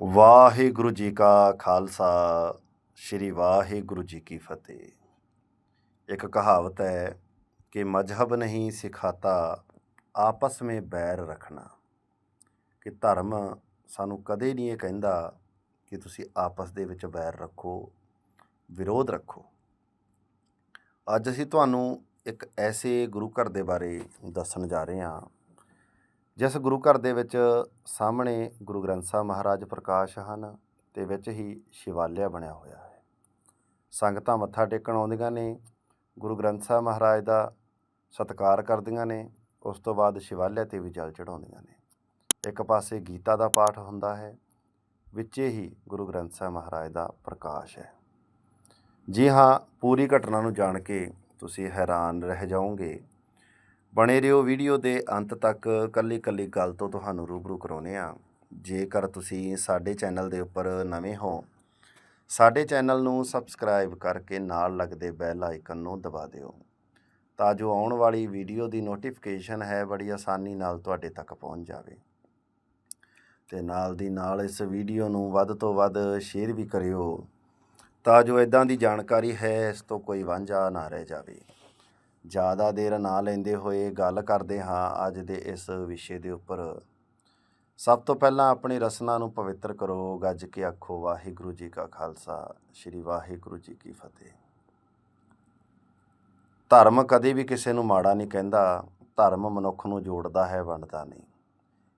ਵਾਹਿਗੁਰੂ ਜੀ ਕਾ ਖਾਲਸਾ, ਸ੍ਰੀ ਵਾਹਿਗੁਰੂ ਜੀ ਕੀ ਫਤਿਹ। ਇੱਕ ਕਹਾਵਤ ਹੈ ਕਿ ਮਜ਼ਹਬ ਨਹੀਂ ਸਿਖਾਤਾ, ਆਪਸ ਵਿੱਚ ਬੈਰ ਰੱਖਣਾ। ਕਿ ਧਰਮ ਸਾਨੂੰ ਕਦੇ ਨਹੀਂ ਇਹ ਕਹਿੰਦਾ ਕਿ ਤੁਸੀਂ ਆਪਸ ਦੇ ਵਿੱਚ ਬੈਰ ਰੱਖੋ, ਵਿਰੋਧ ਰੱਖੋ। ਅੱਜ ਅਸੀਂ ਤੁਹਾਨੂੰ ਇੱਕ ਐਸੇ ਗੁਰੂ ਘਰ ਦੇ ਬਾਰੇ ਦੱਸਣ ਜਾ ਰਹੇ ਹਾਂ ਜਿਸ ਗੁਰੂ ਘਰ ਦੇ ਵਿੱਚ ਸਾਹਮਣੇ ਗੁਰੂ ਗ੍ਰੰਥ ਸਾਹਿਬ ਮਹਾਰਾਜ ਪ੍ਰਕਾਸ਼ ਹਨ, ਤੇ ਵਿੱਚ ਹੀ ਸ਼ਿਵਾਲਿਆ ਬਣਿਆ ਹੋਇਆ ਹੈ। ਸੰਗਤਾਂ ਮੱਥਾ ਟੇਕਣ ਆਉਂਦੀਆਂ ਨੇ, ਗੁਰੂ ਗ੍ਰੰਥ ਸਾਹਿਬ ਮਹਾਰਾਜ ਦਾ ਸਤਿਕਾਰ ਕਰਦੀਆਂ ਨੇ, ਉਸ ਤੋਂ ਬਾਅਦ ਸ਼ਿਵਾਲਿਆ ਤੇ ਵੀ ਜਲ ਚੜਾਉਂਦੀਆਂ ਨੇ। ਇੱਕ ਪਾਸੇ ਗੀਤਾ ਦਾ ਪਾਠ ਹੁੰਦਾ ਹੈ, ਵਿੱਚੇ ਹੀ ਗੁਰੂ ਗ੍ਰੰਥ ਸਾਹਿਬ ਮਹਾਰਾਜ ਦਾ ਪ੍ਰਕਾਸ਼ ਹੈ। ਜੀ ਹਾਂ, ਪੂਰੀ ਘਟਨਾ ਨੂੰ ਜਾਣ ਕੇ ਤੁਸੀਂ ਹੈਰਾਨ ਰਹਿ ਜਾਓਗੇ ਬਣੇ ਰਹੋ ਵੀਡੀਓ ਦੇ ਅੰਤ ਤੱਕ ਕੱਲੀ ਕੱਲੀ ਗੱਲ ਤੋਂ ਤੁਹਾਨੂੰ ਰੂਬਰੂ ਕਰਾਉਨੇ ਆ ਜੇਕਰ ਤੁਸੀਂ ਸਾਡੇ ਚੈਨਲ ਦੇ ਉੱਪਰ ਨਵੇਂ ਹੋ, ਸਾਡੇ ਚੈਨਲ ਨੂੰ ਸਬਸਕ੍ਰਾਈਬ ਕਰਕੇ ਨਾਲ ਲੱਗਦੇ ਬੈਲ ਆਈਕਨ ਨੂੰ ਦਬਾ ਦਿਓ, ਤਾਂ ਜੋ ਆਉਣ ਵਾਲੀ ਵੀਡੀਓ ਦੀ ਨੋਟੀਫਿਕੇਸ਼ਨ ਹੈ, ਬੜੀ ਆਸਾਨੀ ਨਾਲ ਤੁਹਾਡੇ ਤੱਕ ਪਹੁੰਚ ਜਾਵੇ। ਤੇ ਨਾਲ ਦੀ ਨਾਲ ਇਸ ਵੀਡੀਓ ਨੂੰ ਵੱਧ ਤੋਂ ਵੱਧ ਸ਼ੇਅਰ ਵੀ ਕਰਿਓ, ਤਾਂ ਜੋ ਇਦਾਂ ਦੀ ਜਾਣਕਾਰੀ ਹੈ, ਇਸ ਤੋਂ ਕੋਈ ਵਾਂਝਾ ਨਾ ਰਹਿ ਜਾਵੇ। ਜ਼ਿਆਦਾ ਦੇਰ ਨਾ ਲੈਂਦੇ ਹੋਏ ਗੱਲ ਕਰਦੇ ਹਾਂ ਅੱਜ ਦੇ ਇਸ ਵਿਸ਼ੇ ਦੇ ਉੱਪਰ। ਸਭ ਤੋਂ ਪਹਿਲਾਂ ਆਪਣੀ ਰਸਨਾ ਨੂੰ ਪਵਿੱਤਰ ਕਰੋ, ਗੱਜ ਕੇ ਆਖੋ, ਵਾਹਿਗੁਰੂ ਜੀ ਕਾ ਖਾਲਸਾ, ਸ੍ਰੀ ਵਾਹਿਗੁਰੂ ਜੀ ਕੀ ਫਤਿਹ। ਧਰਮ ਕਦੇ ਵੀ ਕਿਸੇ ਨੂੰ ਮਾੜਾ ਨਹੀਂ ਕਹਿੰਦਾ, ਧਰਮ ਮਨੁੱਖ ਨੂੰ ਜੋੜਦਾ ਹੈ, ਵੰਡਦਾ ਨਹੀਂ।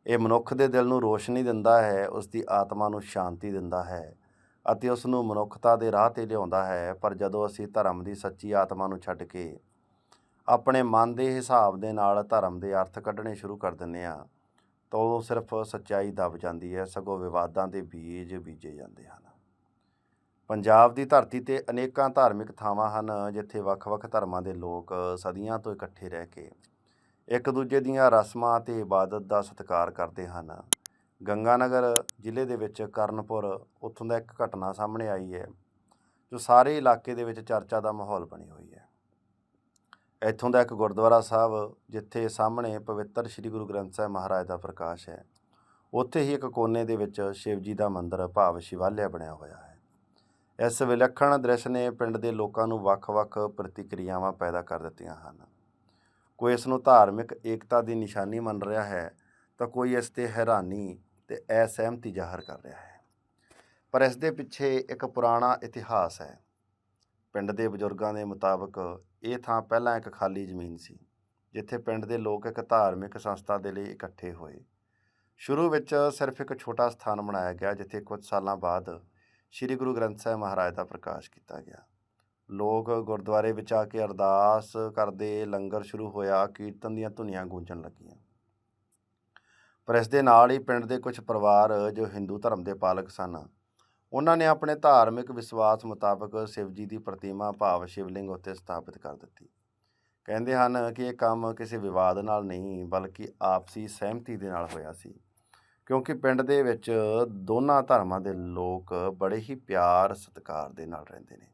ਇਹ ਮਨੁੱਖ ਦੇ ਦਿਲ ਨੂੰ ਰੋਸ਼ਨੀ ਦਿੰਦਾ ਹੈ ਉਸ ਦੀ ਆਤਮਾ ਨੂੰ ਸ਼ਾਂਤੀ ਦਿੰਦਾ ਹੈ ਅਤੇ ਉਸ ਨੂੰ ਮਨੁੱਖਤਾ ਦੇ ਰਾਹ ਤੇ ਲਿਆਉਂਦਾ ਹੈ, ਪਰ ਜਦੋਂ ਅਸੀਂ ਧਰਮ ਦੀ ਸੱਚੀ ਆਤਮਾ ਨੂੰ ਛੱਡ ਕੇ ਆਪਣੇ ਮਨ ਦੇ ਹਿਸਾਬ ਦੇ ਨਾਲ ਧਰਮ ਦੇ ਅਰਥ ਕੱਢਣੇ ਸ਼ੁਰੂ ਕਰ ਦਿੰਦੇ ਆ ਤਾਂ ਉਹ ਸਿਰਫ ਸੱਚਾਈ ਦਬ ਜਾਂਦੀ ਹੈ, ਸਗੋਂ ਵਿਵਾਦਾਂ ਦੇ ਬੀਜ ਬੀਜੇ ਜਾਂਦੇ ਹਨ। ਪੰਜਾਬ ਦੀ ਧਰਤੀ ਤੇ ਅਨੇਕਾਂ ਧਾਰਮਿਕ ਥਾਵਾਂ ਹਨ, ਜਿੱਥੇ ਵੱਖ-ਵੱਖ ਧਰਮਾਂ ਦੇ ਲੋਕ ਸਦੀਆਂ ਤੋਂ ਇਕੱਠੇ ਰਹਿ ਕੇ ਇੱਕ ਦੂਜੇ ਦੀਆਂ ਰਸਮਾਂ ਤੇ ਇਬਾਦਤ ਦਾ ਸਤਿਕਾਰ ਕਰਦੇ ਹਨ। ਗੰਗਾਨਗਰ ਜ਼ਿਲ੍ਹੇ ਦੇ ਵਿੱਚ ਕਰਨਪੁਰ, ਉੱਥੋਂ ਦਾ ਇੱਕ ਘਟਨਾ ਸਾਹਮਣੇ ਆਈ ਹੈ, ਜੋ ਸਾਰੇ ਇਲਾਕੇ ਦੇ ਵਿੱਚ ਚਰਚਾ ਦਾ ਮਾਹੌਲ ਬਣੀ ਹੋਈ ਇੱਥੋਂ ਦਾ ਇੱਕ ਗੁਰਦੁਆਰਾ ਸਾਹਿਬ, ਜਿੱਥੇ ਸਾਹਮਣੇ ਪਵਿੱਤਰ ਸ੍ਰੀ ਗੁਰੂ ਗ੍ਰੰਥ ਸਾਹਿਬ ਮਹਾਰਾਜ ਦਾ ਪ੍ਰਕਾਸ਼ ਹੈ। ਉੱਥੇ ਹੀ ਇੱਕ ਕੋਨੇ ਦੇ ਵਿੱਚ ਸ਼ਿਵ ਜੀ ਦਾ ਮੰਦਿਰ ਭਾਵ ਸ਼ਿਵਾਲਿਆ ਬਣਿਆ ਹੋਇਆ ਹੈ। ਇਸ ਵਿਲੱਖਣ ਦ੍ਰਿਸ਼ ਨੇ ਪਿੰਡ ਦੇ ਲੋਕਾਂ ਨੂੰ ਵੱਖ-ਵੱਖ ਪ੍ਰਤੀਕਿਰਿਆਵਾਂ ਪੈਦਾ ਕਰ ਦਿੱਤੀਆਂ ਹਨ। ਕੋਈ ਇਸ ਨੂੰ ਧਾਰਮਿਕ ਏਕਤਾ ਦੀ ਨਿਸ਼ਾਨੀ ਮੰਨ ਰਿਹਾ ਹੈ, ਤਾਂ ਕੋਈ ਇਸ ਤੇ ਹੈਰਾਨੀ ਤੇ ਅਸਹਿਮਤੀ ਜ਼ਾਹਰ ਕਰ ਰਿਹਾ ਹੈ। ਪਰ ਇਸ ਦੇ ਪਿੱਛੇ ਇੱਕ ਪੁਰਾਣਾ ਇਤਿਹਾਸ ਹੈ। ਪਿੰਡ ਦੇ ਬਜ਼ੁਰਗਾਂ ਦੇ ਮੁਤਾਬਕ ਇਹ ਥਾਂ ਪਹਿਲਾਂ ਇੱਕ ਖਾਲੀ ਜ਼ਮੀਨ ਸੀ, ਜਿੱਥੇ ਪਿੰਡ ਦੇ ਲੋਕ ਇੱਕ ਧਾਰਮਿਕ ਸੰਸਥਾ ਦੇ ਲਈ ਇਕੱਠੇ ਹੋਏ। ਸ਼ੁਰੂ ਵਿੱਚ ਸਿਰਫ ਇੱਕ ਛੋਟਾ ਸਥਾਨ ਬਣਾਇਆ ਗਿਆ, ਜਿੱਥੇ ਕੁਝ ਸਾਲਾਂ ਬਾਅਦ ਸ੍ਰੀ ਗੁਰੂ ਗ੍ਰੰਥ ਸਾਹਿਬ ਮਹਾਰਾਜ ਦਾ ਪ੍ਰਕਾਸ਼ ਕੀਤਾ ਗਿਆ। ਲੋਕ ਗੁਰਦੁਆਰੇ ਵਿੱਚ ਆ ਕੇ ਅਰਦਾਸ ਕਰਦੇ, ਲੰਗਰ ਸ਼ੁਰੂ ਹੋਇਆ, ਕੀਰਤਨ ਦੀਆਂ ਧੁਨੀਆਂ ਗੂੰਜਣ ਲੱਗੀਆਂ। ਪਰ ਇਸ ਦੇ ਨਾਲ ਹੀ ਪਿੰਡ ਦੇ ਕੁਝ ਪਰਿਵਾਰ ਜੋ ਹਿੰਦੂ ਧਰਮ ਦੇ ਪਾਲਕ ਸਨ ਉਹਨਾਂ ਨੇ ਆਪਣੇ ਧਾਰਮਿਕ ਵਿਸ਼ਵਾਸ ਮੁਤਾਬਕ ਸ਼ਿਵਜੀ ਦੀ ਪ੍ਰਤਿਮਾ ਭਾਵ ਸ਼ਿਵਲਿੰਗ ਉੱਤੇ ਸਥਾਪਿਤ ਕਰ ਦਿੱਤੀ। ਕਹਿੰਦੇ ਹਨ ਕਿ ਇਹ ਕੰਮ ਕਿਸੇ ਵਿਵਾਦ ਨਾਲ ਨਹੀਂ, ਬਲਕਿ ਆਪਸੀ ਸਹਿਮਤੀ ਦੇ ਨਾਲ ਹੋਇਆ ਸੀ। ਕਿਉਂਕਿ ਪਿੰਡ ਦੇ ਵਿੱਚ ਦੋਨਾਂ ਧਰਮਾਂ ਦੇ ਲੋਕ ਬੜੇ ਹੀ ਪਿਆਰ, ਸਤਿਕਾਰ ਦੇ ਨਾਲ ਰਹਿੰਦੇ ਨੇ।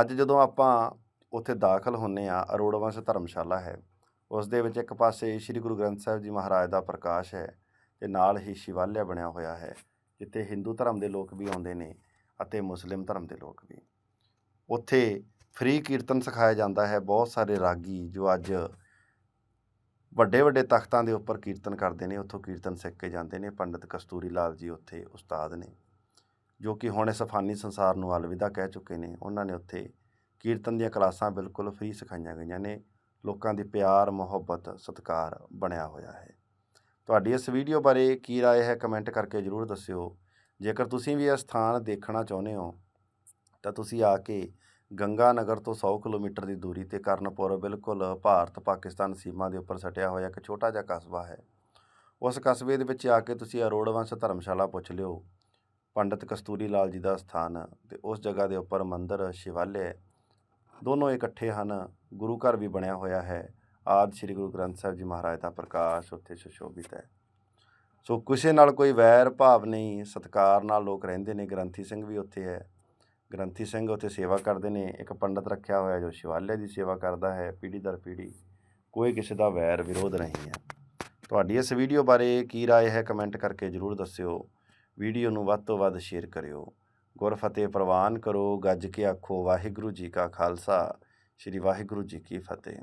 ਅੱਜ ਜਦੋਂ ਆਪਾਂ ਉੱਥੇ ਦਾਖਲ ਹੁੰਨੇ ਆ ਅਰੋੜਵੰਸ਼ ਧਰਮਸ਼ਾਲਾ ਹੈ। ਉਸ ਦੇ ਵਿੱਚ ਇੱਕ ਪਾਸੇ ਸ੍ਰੀ ਗੁਰੂ ਗ੍ਰੰਥ ਸਾਹਿਬ ਜੀ ਮਹਾਰਾਜ ਦਾ ਪ੍ਰਕਾਸ਼ ਹੈ ਤੇ ਨਾਲ ਹੀ ਸ਼ਿਵਾਲਿਆ ਬਣਿਆ ਹੋਇਆ ਹੈ। ਜਿੱਥੇ ਹਿੰਦੂ ਧਰਮ ਦੇ ਲੋਕ ਵੀ ਆਉਂਦੇ ਨੇ ਅਤੇ ਮੁਸਲਿਮ ਧਰਮ ਦੇ ਲੋਕ ਵੀ। ਉੱਥੇ ਫ੍ਰੀ ਕੀਰਤਨ ਸਿਖਾਇਆ ਜਾਂਦਾ ਹੈ। ਬਹੁਤ ਸਾਰੇ ਰਾਗੀ ਜੋ ਅੱਜ ਵੱਡੇ ਵੱਡੇ ਤਖਤਾਂ ਦੇ ਉੱਪਰ ਕੀਰਤਨ ਕਰਦੇ ਨੇ, ਉੱਥੋਂ ਕੀਰਤਨ ਸਿੱਖ ਕੇ ਜਾਂਦੇ ਨੇ। ਪੰਡਿਤ ਕਸਤੂਰੀ ਲਾਲ ਜੀ ਉੱਥੇ ਉਸਤਾਦ ਨੇ, ਜੋ ਕਿ ਹੁਣ ਇਸ ਫਾਨੀ ਸੰਸਾਰ ਨੂੰ ਅਲਵਿਦਾ ਕਹਿ ਚੁੱਕੇ ਨੇ। ਉਹਨਾਂ ਨੇ ਉੱਥੇ ਕੀਰਤਨ ਦੀਆਂ ਕਲਾਸਾਂ ਬਿਲਕੁਲ ਫ੍ਰੀ ਸਿਖਾਈਆਂ ਗਈਆਂ ਨੇ। ਲੋਕਾਂ ਦੀ ਪਿਆਰ, ਮੁਹੱਬਤ, ਸਤਿਕਾਰ ਬਣਿਆ ਹੋਇਆ ਹੈ। ਤੁਹਾਡੀ ਇਸ ਵੀਡੀਓ ਬਾਰੇ ਕੀ رائے ਹੈ ਕਮੈਂਟ ਕਰਕੇ ਜਰੂਰ ਦੱਸਿਓ ਜੇਕਰ ਤੁਸੀਂ ਵੀ ਇਹ ਸਥਾਨ ਦੇਖਣਾ ਚਾਹੁੰਦੇ ਹੋ ਤਾਂ ਤੁਸੀਂ ਆ ਕੇ ਗੰਗਾ ਨਗਰ ਤੋਂ 100 ਕਿਲੋਮੀਟਰ ਦੀ ਦੂਰੀ ਤੇ ਕਰਨਪੁਰ ਬਿਲਕੁਲ ਭਾਰਤ ਪਾਕਿਸਤਾਨ ਸੀਮਾ ਦੇ ਉੱਪਰ ਸਟਿਆ ਹੋਇਆ ਇੱਕ ਛੋਟਾ ਜਿਹਾ ਕਸਬਾ ਹੈ ਉਸ ਕਸਬੇ ਦੇ ਵਿੱਚ ਆ ਕੇ ਤੁਸੀਂ ਅਰੋੜਵੰਸ਼ ਧਰਮਸ਼ਾਲਾ ਪੁੱਛ ਲਿਓ ਪੰਡਿਤ ਕਸਤੂਰੀ ਲਾਲ ਜੀ ਦਾ ਸਥਾਨ ਤੇ ਉਸ ਜਗ੍ਹਾ ਦੇ ਉੱਪਰ ਮੰਦਿਰ ਸ਼ਿਵਾਲਿਆ ਦੋਨੋਂ ਇਕੱਠੇ ਹਨ ਗੁਰੂ ਘਰ ਵੀ ਬਣਿਆ ਹੋਇਆ ਹੈ ਆਦ ਸ੍ਰੀ ਗੁਰੂ ਗ੍ਰੰਥ ਸਾਹਿਬ ਜੀ ਮਹਾਰਾਜ ਦਾ ਪ੍ਰਕਾਸ਼ ਉੱਥੇ ਸੁਸ਼ੋਭਿਤ ਹੈ ਸੋ ਕਿਸੇ ਨਾਲ ਕੋਈ ਵੈਰ ਭਾਵ ਨਹੀਂ ਸਤਕਾਰ ਨਾਲ ਲੋਕ ਰਹਿੰਦੇ ਨੇ ਗ੍ਰੰਥੀ ਸਿੰਘ ਵੀ ਉੱਥੇ ਹੈ ਗ੍ਰੰਥੀ ਸਿੰਘ ਉੱਥੇ ਸੇਵਾ ਕਰਦੇ ਨੇ ਇੱਕ ਪੰਡਤ ਰੱਖਿਆ ਹੋਇਆ ਜੋ ਸ਼ਿਵਾਲਿਆ ਦੀ ਸੇਵਾ ਕਰਦਾ ਹੈ ਪੀੜ੍ਹੀ ਦਰ ਪੀੜ੍ਹੀ ਕੋਈ ਕਿਸੇ ਦਾ ਵੈਰ ਵਿਰੋਧ ਨਹੀਂ ਹੈ ਤੁਹਾਡੀ ਇਸ ਵੀਡੀਓ ਬਾਰੇ ਕੀ رائے ਹੈ ਕਮੈਂਟ ਕਰਕੇ ਜਰੂਰ ਦੱਸਿਓ ਵੀਡੀਓ ਨੂੰ ਵੱਧ ਤੋਂ ਵੱਧ ਸ਼ੇਅਰ ਕਰਿਓ ਗੁਰ ਫਤਿਹ ਪ੍ਰਵਾਨ ਕਰੋ ਗੱਜ ਕੇ ਆਖੋ ਵਾਹਿਗੁਰੂ ਜੀ ਕਾ ਖਾਲਸਾ ਸ੍ਰੀ ਵਾਹਿਗੁਰੂ ਜੀ ਕੀ ਫਤਿਹ